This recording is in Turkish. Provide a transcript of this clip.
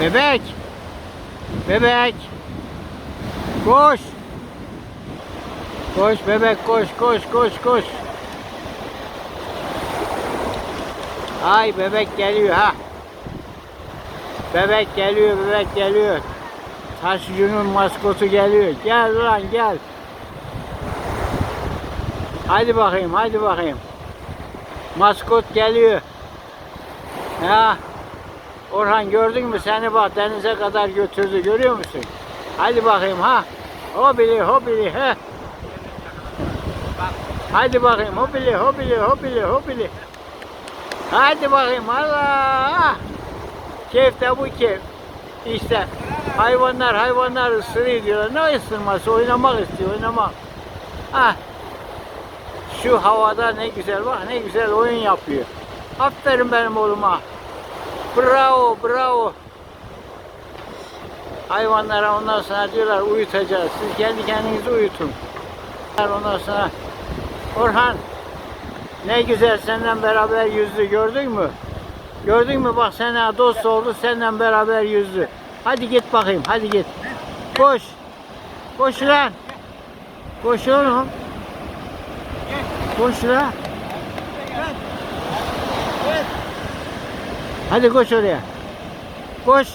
Bebek. Bebek. Koş. Koş bebek koş koş koş koş. Ay bebek geliyor ha. Bebek geliyor bebek geliyor. Taşıcının maskotu geliyor. Gel lan gel. Hadi bakayım hadi bakayım. Maskot geliyor. Ya. Orhan gördün mü seni bak denize kadar götürdü görüyor musun? Hadi bakayım ha. Hobili hobili he. Hadi bakayım hobili hobili hobili hobili. Hadi bakayım Allah. Keyif de bu keyif. İşte hayvanlar hayvanlar ısırıyor diyorlar. Ne ısırması? Oynamak istiyor oynamak. Ha. Şu havada ne güzel bak ne güzel oyun yapıyor. Aferin benim oğluma. Bravo, bravo. Hayvanlara ondan sonra diyorlar uyutacağız. Siz kendi kendinizi uyutun. Ondan sonra Orhan ne güzel senden beraber yüzdü gördün mü? Gördün mü bak sana dost oldu senden beraber yüzdü. Hadi git bakayım hadi git. Koş. Koş lan. Koş oğlum. Koş lan. 还得过去点过去